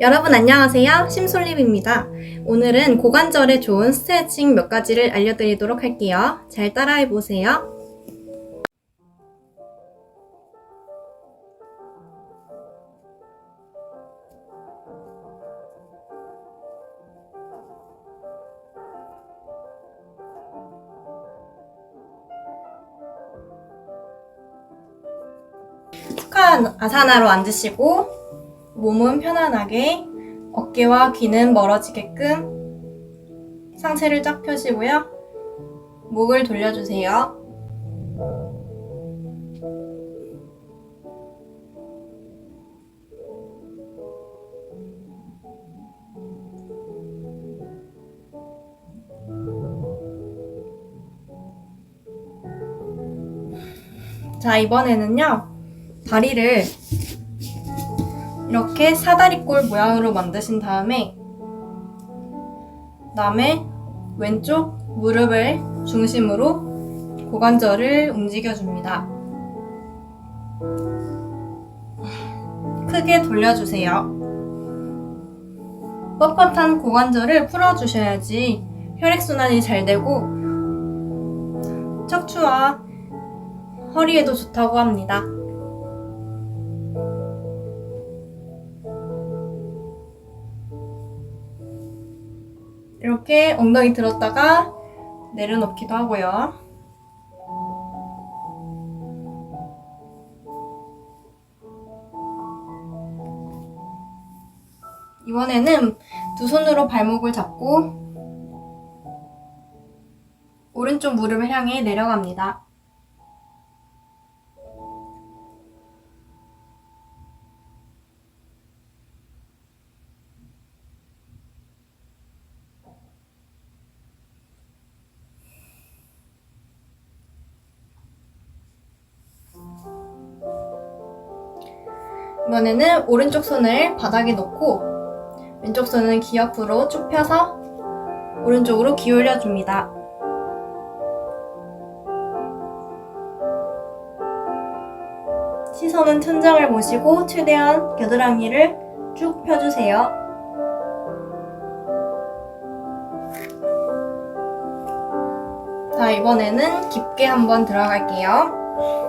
여러분 안녕하세요. 심솔립입니다. 오늘은 고관절에 좋은 스트레칭 몇 가지를 알려드리도록 할게요. 잘 따라해 보세요. 스카 아사나로 앉으시고 몸은 편안하게 어깨와 귀는 멀어지게끔 상체를 쫙 펴시고요. 목을 돌려주세요. 자, 이번에는요. 다리를 이렇게 사다리꼴 모양으로 만드신 다음에 그다음에 왼쪽 무릎을 중심으로 고관절을 움직여줍니다. 크게 돌려주세요. 뻣뻣한 고관절을 풀어주셔야지 혈액순환이 잘 되고 척추와 허리에도 좋다고 합니다. 이렇게 엉덩이 들었다가 내려놓기도 하고요. 이번에는 두 손으로 발목을 잡고 오른쪽 무릎을 향해 내려갑니다. 이번에는 오른쪽 손을 바닥에 놓고 왼쪽 손은 귀 옆으로 쭉 펴서 오른쪽으로 기울여 줍니다. 시선은 천장을 보시고 최대한 겨드랑이를 쭉 펴주세요. 자, 이번에는 깊게 한번 들어갈게요.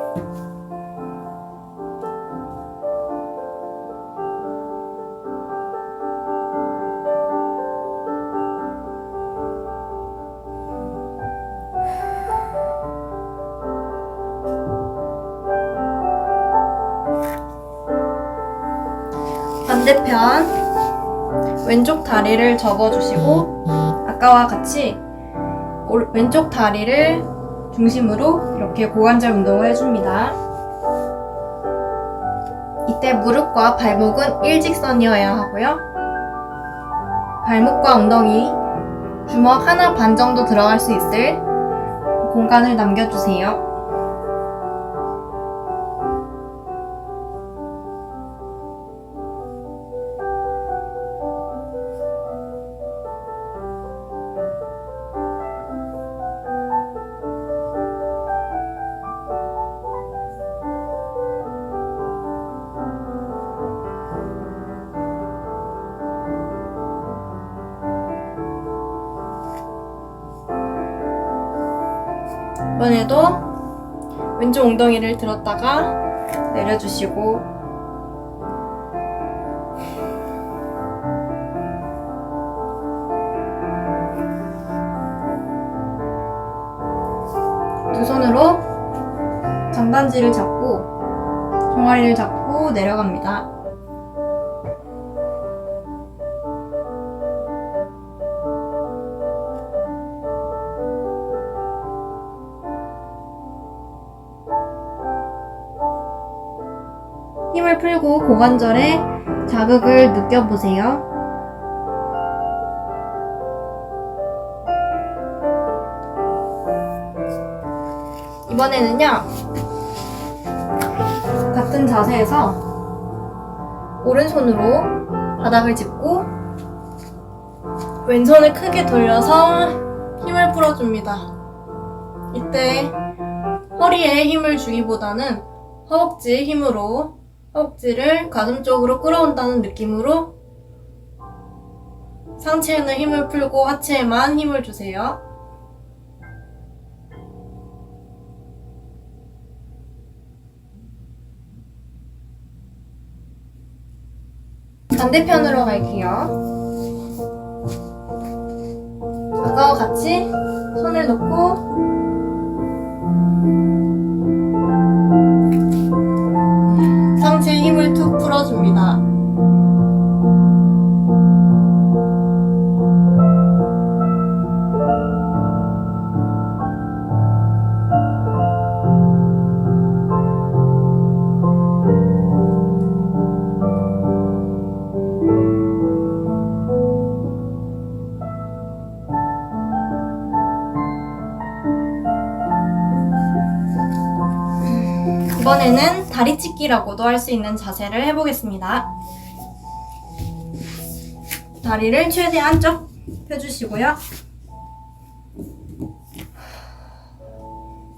반대편 왼쪽 다리를 접어주시고 아까와 같이 올- 왼쪽 다리를 중심으로 이렇게 고관절 운동을 해줍니다. 이때 무릎과 발목은 일직선이어야 하고요. 발목과 엉덩이 주먹 하나 반 정도 들어갈 수 있을 공간을 남겨주세요. 이번에도 왼쪽 엉덩이를 들었다가 내려주시고 두 손으로 장단지를 잡고 종아리를 잡고 내려갑니다. 힘을 풀고 고관절에 자극을 느껴보세요. 이번에는요, 같은 자세에서 오른손으로 바닥을 짚고 왼손을 크게 돌려서 힘을 풀어줍니다. 이때 허리에 힘을 주기보다는 허벅지에 힘으로 허벅지를 가슴 쪽으로 끌어온다는 느낌으로 상체에는 힘을 풀고 하체에만 힘을 주세요. 반대편으로 갈게요. 아까와 같이 손을 놓고 이번에는 다리 찢기라고도 할 수 있는 자세를 해보겠습니다. 다리를 최대한 쭉 펴주시고요.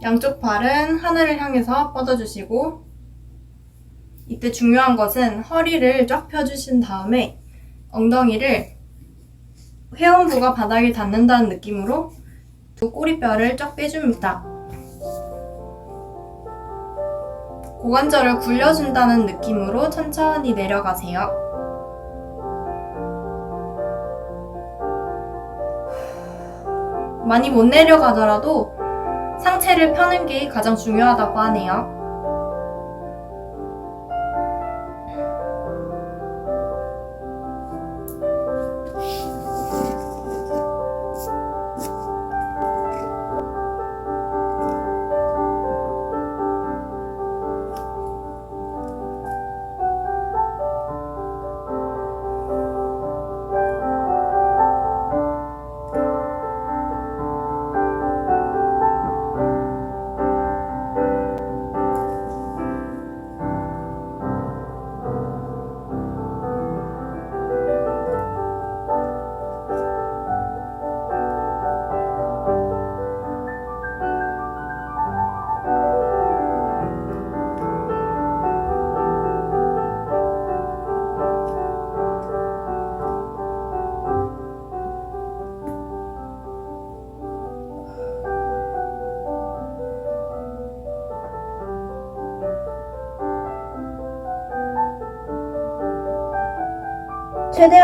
양쪽 발은 하늘을 향해서 뻗어주시고 이때 중요한 것은 허리를 쫙 펴주신 다음에 엉덩이를 회음부가 바닥에 닿는다는 느낌으로 두 꼬리뼈를 쫙 빼줍니다. 고관절을 굴려준다는 느낌으로 천천히 내려가세요. 많이 못 내려가더라도 상체를 펴는 게 가장 중요하다고 하네요.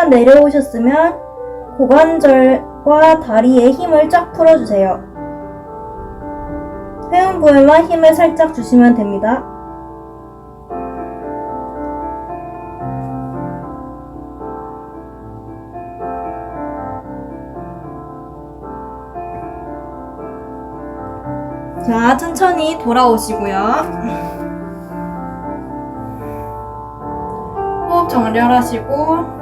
내려오셨으면 고관절과 다리에 힘을 쫙 풀어주세요. 회음부에만 힘을 살짝 주시면 됩니다. 자, 천천히 돌아오시고요. 호흡 정렬하시고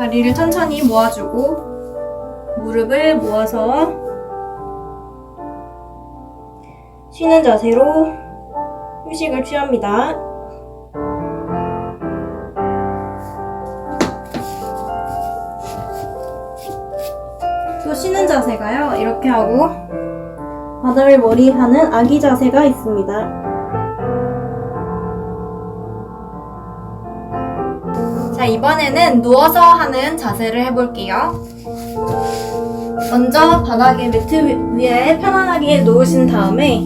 다리를 천천히 모아주고 무릎을 모아서 쉬는 자세로 휴식을 취합니다. 또 쉬는 자세가요. 이렇게 하고 바닥을 머리 하는 아기 자세가 있습니다. 자, 이번에는 누워서 하는 자세를 해볼게요. 먼저 바닥에 매트 위에 편안하게 놓으신 다음에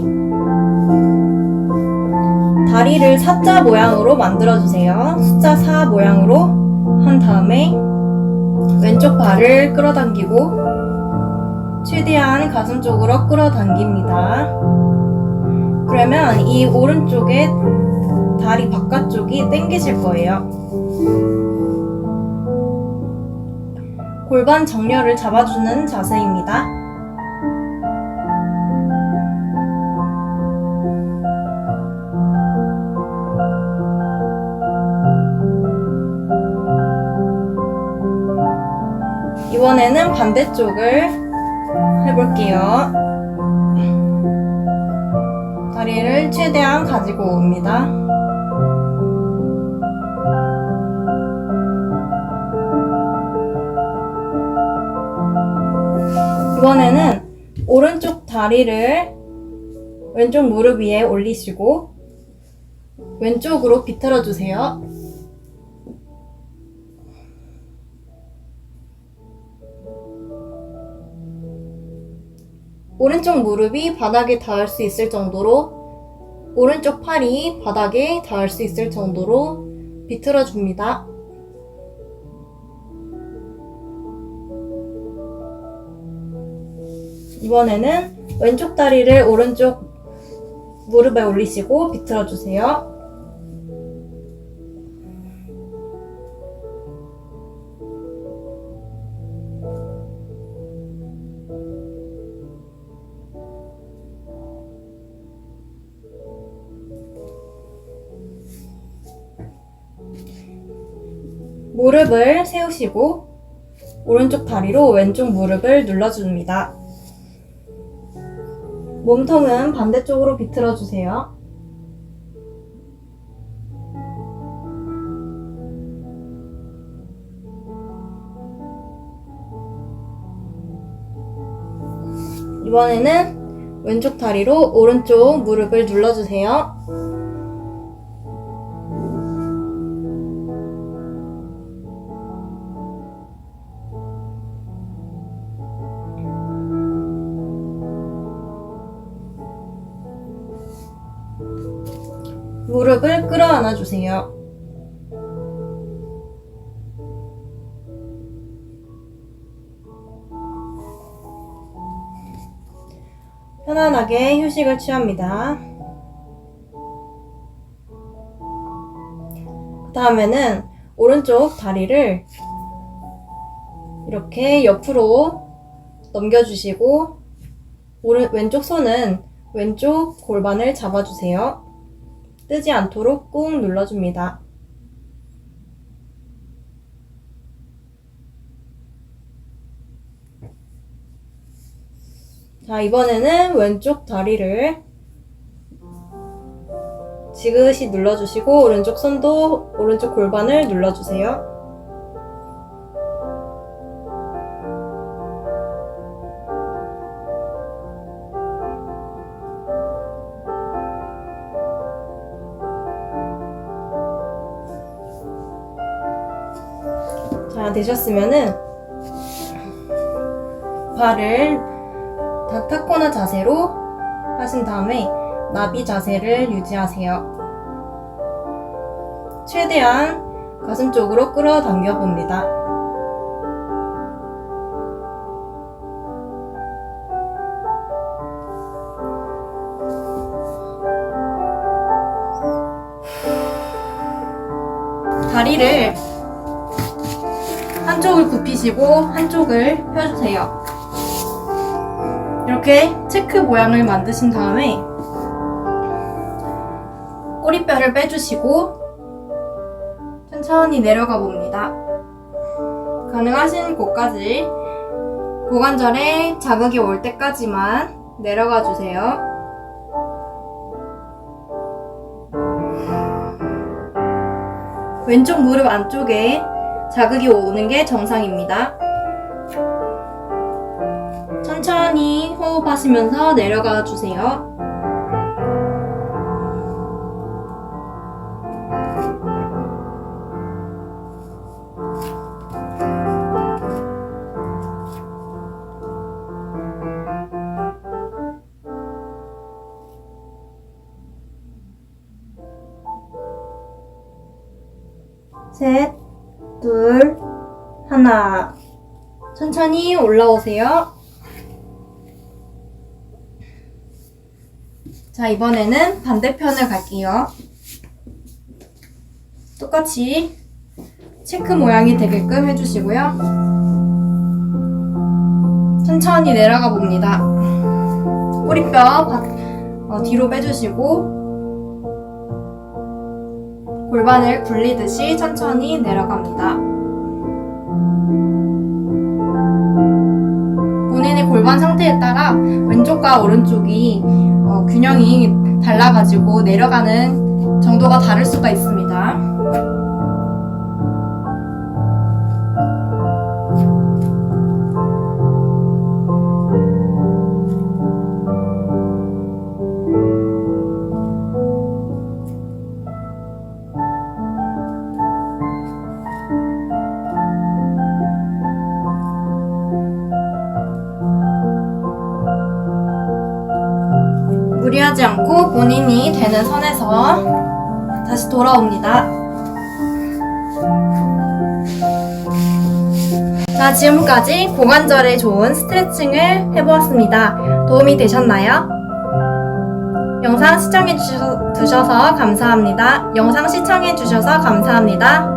다리를 사자 모양으로 만들어주세요. 숫자 4 모양으로 한 다음에 왼쪽 발을 끌어당기고 최대한 가슴 쪽으로 끌어당깁니다. 그러면 이 오른쪽에 다리 바깥쪽이 당기실 거예요. 골반 정렬을 잡아주는 자세입니다. 이번에는 반대쪽을 해볼게요. 다리를 최대한 가지고 옵니다. 이번에는 오른쪽 다리를 왼쪽 무릎 위에 올리시고 왼쪽으로 비틀어 주세요. 오른쪽 무릎이 바닥에 닿을 수 있을 정도로 오른쪽 팔이 바닥에 닿을 수 있을 정도로 비틀어 줍니다. 이번에는 왼쪽 다리를 오른쪽 무릎에 올리시고 비틀어 주세요. 무릎을 세우시고 오른쪽 다리로 왼쪽 무릎을 눌러줍니다. 몸통은 반대쪽으로 비틀어 주세요. 이번에는 왼쪽 다리로 오른쪽 무릎을 눌러주세요. 안아 주세요. 편안하게 휴식을 취합니다. 그 다음에는 오른쪽 다리를 이렇게 옆으로 넘겨주시고 오른, 왼쪽 손은 왼쪽 골반을 잡아주세요. 뜨지 않도록 꾹 눌러줍니다. 자, 이번에는 왼쪽 다리를 지그시 눌러주시고, 오른쪽 손도 오른쪽 골반을 눌러주세요. 되셨으면은, 발을 다 타코나 자세로 하신 다음에 나비 자세를 유지하세요. 최대한 가슴 쪽으로 끌어당겨 봅니다. 다리를 굽히시고 한쪽을 펴주세요. 이렇게 체크 모양을 만드신 다음에 꼬리뼈를 빼주시고 천천히 내려가 봅니다. 가능하신 곳까지 고관절에 자극이 올 때까지만 내려가 주세요. 왼쪽 무릎 안쪽에 자극이 오는 게 정상입니다. 천천히 호흡하시면서 내려가 주세요. 천천히 올라오세요. 자, 이번에는 반대편을 갈게요. 똑같이 체크 모양이 되게끔 해주시고요. 천천히 내려가 봅니다. 꼬리뼈 바- 어, 뒤로 빼주시고 골반을 굴리듯이 천천히 내려갑니다. 본인의 골반 상태에 따라 왼쪽과 오른쪽이 어, 균형이 달라가지고 내려가는 정도가 다를 수가 있습니다. 무리하지 않고 본인이 되는 선에서 다시 돌아옵니다. 자, 지금까지 고관절에 좋은 스트레칭을 해보았습니다. 도움이 되셨나요? 영상 시청해 주셔서 감사합니다. 영상 시청해 주셔서 감사합니다.